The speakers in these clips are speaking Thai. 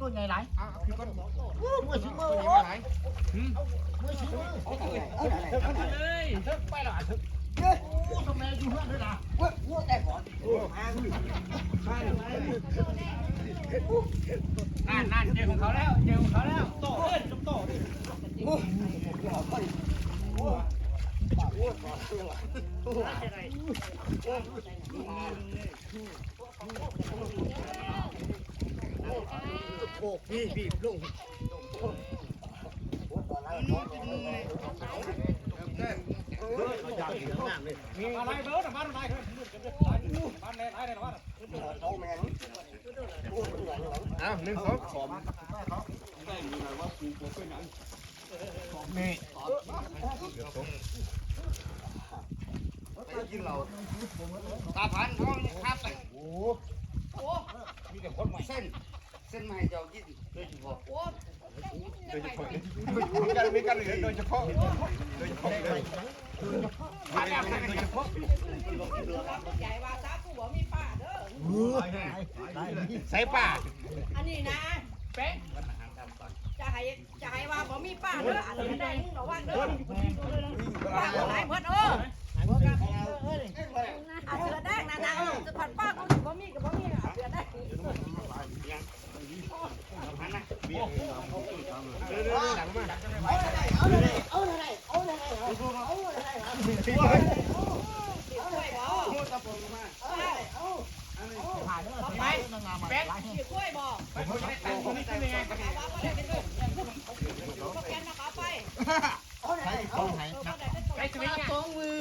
ตัวใหญ่หลายอะคือก้อนอ้มือชิมือตัวโอ้ใหญ่ไหลมือชิมือเลยไปหรอทึกโอ้ทำไมอยู่เพื่อนด้วยล่ะนั่นนั่นเจอของเขาแล้วเจอของเขาแล้วโตเอ้ยจมโตดิ โอ้พี่พี่ลุงอะไรเบิร์ดบ้านอะไรบ้านไหนไหนไหนบ้านอ้าวหนึ่งสองสองนี่ไป กินเราตาพันท้องครับโอ้โหมีแต่คนใหม่เส้นเส้นใหม่จะเอากินโดยเฉพาะโอ้โดยเฉพาะมีการมีการเหลือโดยเฉพาะโดยเฉพาะเลยมาแล้วโดยเฉพาะใหญ่ว่าซากูบอกมีป้าเด้อใส่ป่าอันนี้นะเป๊ะจะให้จะให้ว่าบอกมีป้าเด้ออันนี้ได้มึงระวังเด้อป้าหลายเพิ่นเอออาเสือแดงนะนะเออจะผัดป้ากูบ่มีก็บ่มีอาเสือแดง พันนะเดี๋ยวเดี๋ยวห ลายบ่ตะโพงมาผ่านแล้วไปงายด้วยบ่ผมจะได้แต่งคนนี้เป็นยังไงหาว่าบ่ได้เป็นลูกก็แกนมาขอไปใช้ต้องใช้นะไอ้สวิงสองมือ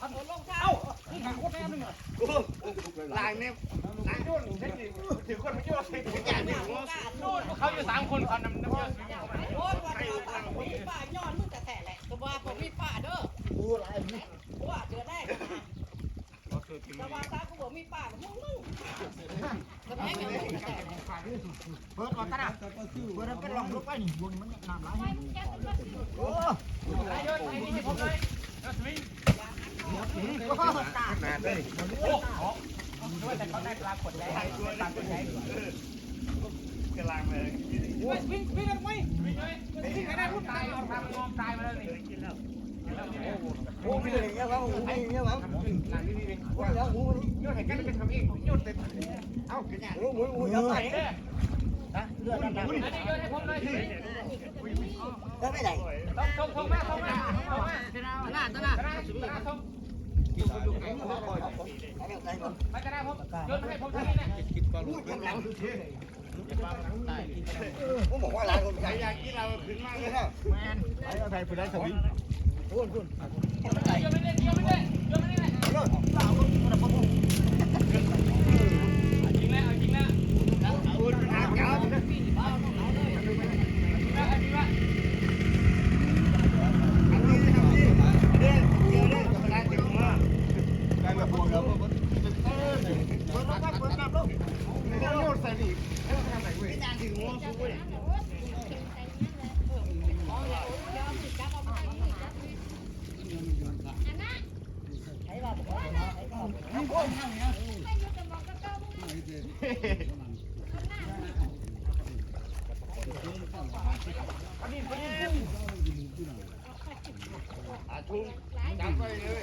ขับรถลงเท้าลายเนี่ยลายโดนเทคนิค ไม่ยอดใส่ถุงยางหเนี่น้ายโอกาสโดนเขาอยู่สามคนเขานำน้ำยาโอ้ยว่าจะป้าผมมีป้าย้อนมึงแต่แต่แหละก็ว่าผมมีป้าเด้อโอ้หลายนี่ว่าเจอได้แต่ว่าตากูบอกมีป้ามึงมึงก็แม่งยังไม่แต่เบิร์ดก่อนกันนะเบิร์ดเป็นลองลุกไปนี่วงมันน้ำไหลโอ้ไอ้ยศไอ้นี่ผมเลยสวิงตานาเลยโอ้ด้วยแต่เขาได้ปลากดใหญ่ปลากดใหญ่ กำลังเลยวิ่งวิ่งกันไหมวิ่งเลยวิ่งกันได้พูดตายเอาทางงอมตายมาแล้วนี่กินแล้วโหมีอะไรเงี้ยวะหูมีเงี้ยวะหลังนี่นี่ว่าแล้วหูนี่ยศเห็นกันเป็นทำเองยศเต็มเอ้ากันเนี่ยหูหูหูยังไงเด้อนะเลือดดำอันนี้โยนให้ผมเลยแล้วไม่ไหนส่งส่งมาส่งมาส่งมาตลาดตลาดตลาดส่ง ไปกระดาษผมยนให้ผมทางนี้นะผมบอกว่าหลายคนใครอยากกินเราขึ้นมากเลยแมนไอ้เอาไทยผู้ไดสวิงพูดพูดโยวไม่ได้เดี๋ยวไม่ได้เดี๋ยวไม่ได้เลิกสาวคนคนละคน จริงแล้วจริงแล้วคุณหาเจ้าจริงแล้วจริงแล้ว ได้แบบพวงแล้วเปิดแล้วก็เปิดแล้ว โยนใส่ดิทำไหนเว้ย อาทุ่งจับไปเลย